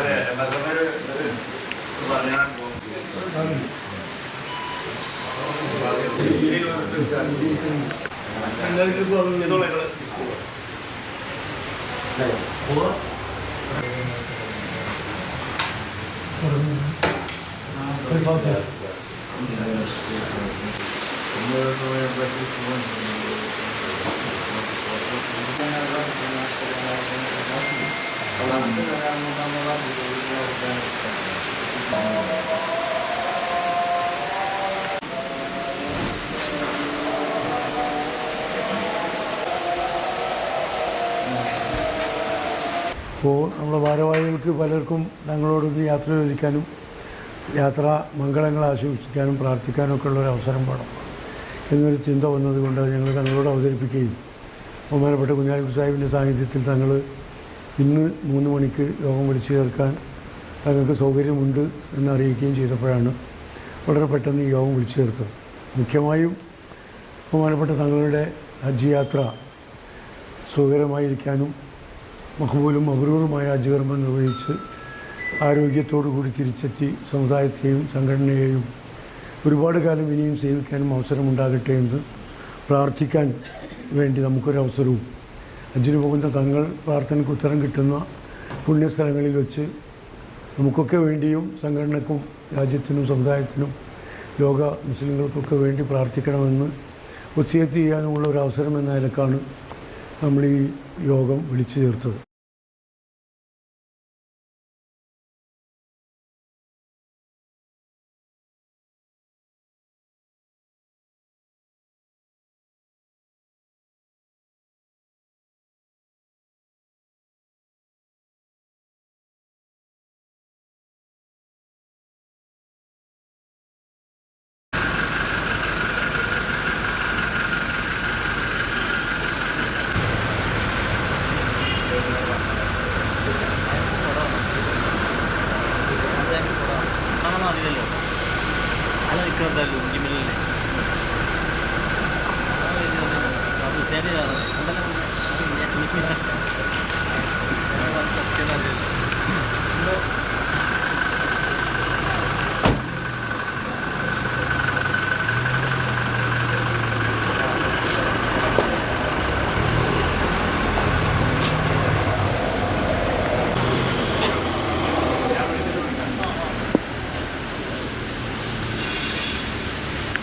നമ്മൾ നോക്കുന്ന ആംബുലൻസിന് നമ്മൾ എന്നുള്ള അപ്പോൾ നമ്മുടെ ഭാരവാഹികൾക്ക് പലർക്കും ഞങ്ങളോടൊന്ന് യാത്ര ചോദിക്കാനും യാത്ര മംഗളങ്ങൾ ആശംസിക്കാനും പ്രാർത്ഥിക്കാനും ഒക്കെ ഉള്ളൊരു അവസരം വേണം എന്നൊരു ചിന്ത വന്നതുകൊണ്ട് ഞങ്ങൾ തങ്ങളോട് അവതരിപ്പിക്കുകയും ബഹുമാനപ്പെട്ട കുഞ്ഞാലിക്കുട്ടി സാഹിബിന്റെ സാന്നിധ്യത്തിൽ തങ്ങൾ ഇന്ന് മൂന്ന് മണിക്ക് യോഗം വിളിച്ചു ചേർക്കാൻ തങ്ങൾക്ക് സൗകര്യമുണ്ട് എന്ന് അറിയിക്കുകയും ചെയ്തപ്പോഴാണ് വളരെ പെട്ടെന്ന് ഈ യോഗം വിളിച്ചു ചേർത്തത്. മുഖ്യമായും ബഹുമാനപ്പെട്ട തങ്ങളുടെ ഹജ്ജ് യാത്ര സുഖകരമായിരിക്കാനും മഖബൂലും അപൂർവമായ ഹജ്ജ് നിർവഹിച്ച് ആരോഗ്യത്തോടു കൂടി തിരിച്ചെത്തി സമുദായത്തെയും സംഘടനയെയും ഒരുപാട് കാലം ഇനിയും സേവിക്കാനും അവസരമുണ്ടാകട്ടെ എന്ന് പ്രാർത്ഥിക്കാൻ വേണ്ടി നമുക്കൊരവസരവും ഹജ്ജിന് പോകുന്ന തങ്ങൾ പ്രാർത്ഥനയ്ക്ക് ഉത്തരം കിട്ടുന്ന പുണ്യസ്ഥലങ്ങളിൽ വെച്ച് നമുക്കൊക്കെ വേണ്ടിയും സംഘടനക്കും രാജ്യത്തിനും സമുദായത്തിനും ലോക മുസ്ലിങ്ങൾക്കൊക്കെ വേണ്ടി പ്രാർത്ഥിക്കണമെന്ന് ഒസിയത്ത് ചെയ്യാനുമുള്ള ഒരു അവസരം എന്ന നിലക്കാണ് നമ്മൾ ഈ യോഗം വിളിച്ചു ചേർത്തത്. kadarıyla gimilini. Abi seri ya.